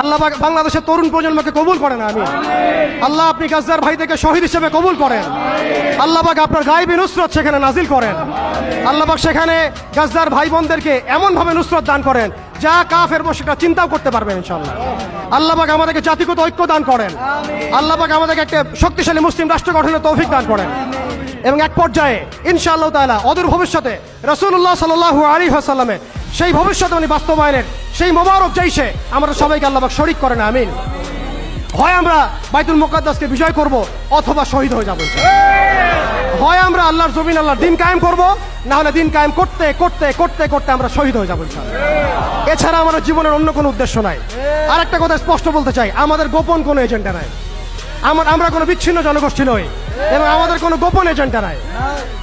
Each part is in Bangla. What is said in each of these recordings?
আল্লাহ বাংলাদেশের তরুণ প্রজন্মকে কবুল করেন আমি আল্লাহ আপনি গাজদার ভাই থেকে শহীদ হিসেবে কবুল করেন। আল্লাহ পাক আপনার গায়েবী নুসরত সেখানে নাজিল করেন। আল্লাহ পাক সেখানে গাজদার ভাই বোনদেরকে এমনভাবে নুসরত দান করেন যা কাফের সেটা চিন্তাও করতে পারবেন ইনশাল্লাহ আল্লাহ পাক আমাদেরকে জাতিগত ঐক্য দান করেন। আল্লাহ পাক আমাদেরকে একটা শক্তিশালী মুসলিম রাষ্ট্র গঠনের তৌফিক দান করেন। এবং এক পর্যায়ে ইনশাআল্লাহ তাআলা অদূর ভবিষ্যতে রসুল্লাহ সাল্লাহ আলী হাসাল্লামে সেই ভবিষ্যৎবাণী বাস্তবায়নের, সেই মোবারক জৈশে আমরা সবাইকে আল্লাহ শরিক করেন, আমিন। হয় আমরা বাইতুল মুকাদ্দাসকে বিজয় করব অথবা শহীদ হয়ে যাব হয় আমরা আল্লাহর জমিন, আল্লাহর দিন কায়েম করব, না হলে দিন কায়েম করতে করতে করতে করতে আমরা শহীদ হয়ে যাব এছাড়া আমাদের জীবনের অন্য কোনো উদ্দেশ্য নাই। আর একটা কথা স্পষ্ট বলতে চাই, আমাদের গোপন কোনো এজেন্ডা নাই। আমার, আমরা কোনো বিচ্ছিন্ন জনগোষ্ঠী নই। এবং আমাদের কোনো গোপন এজেন্ডা নাই।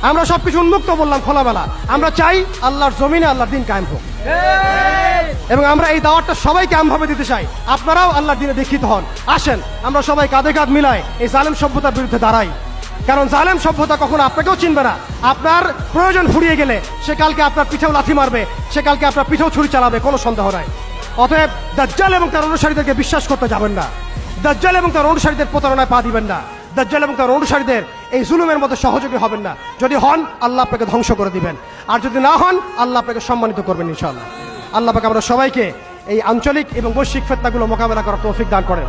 আমরা সবকিছু উন্মুক্ত বললাম খোলাবেলা। আমরা চাই আল্লাহর জমিনে আল্লাহর দিন কায়েম হোক। এবং আমরা এই দাওয়াতটা সবাইকে আমভাবে দিতে চাই। আপনারাও আল্লাহর দিনে দীক্ষিত হন। আসেন, আমরা সবাই কাঁধে কাঁধ মিলাই এই জালেম সভ্যতার বিরুদ্ধে দাঁড়াই। কারণ জালেম সভ্যতা কখনো আপনাকেও চিনবে না। আপনার প্রয়োজন ফুরিয়ে গেলে সে কালকে আপনার পিঠেও লাথি মারবে, সে কালকে আপনার পিঠেও ছুরি চালাবে, কোনো সন্দেহ নাই। অতএব দাজ্জাল এবং তার অনুসারীদেরকে বিশ্বাস করতে যাবেন না। দাজ্জাল এবং তার অনুসারীদের প্রতারণায় পা দিবেন না। দাজ্জাল এবং তার অনুসারীদের এই জুলুমের মতো সহযোগী হবেন না। যদি হন, আল্লাহ আপনাকে ধ্বংস করে দিবেন। আর যদি না হন, আল্লাহ আপনাকে সম্মানিত করবেন ইনশাআল্লাহ। আল্লাহ পাকে আমরা সবাইকে এই আঞ্চলিক এবং বৈশ্বিক ফেতনাগুলো মোকাবেলা করার তৌফিক দান করেন।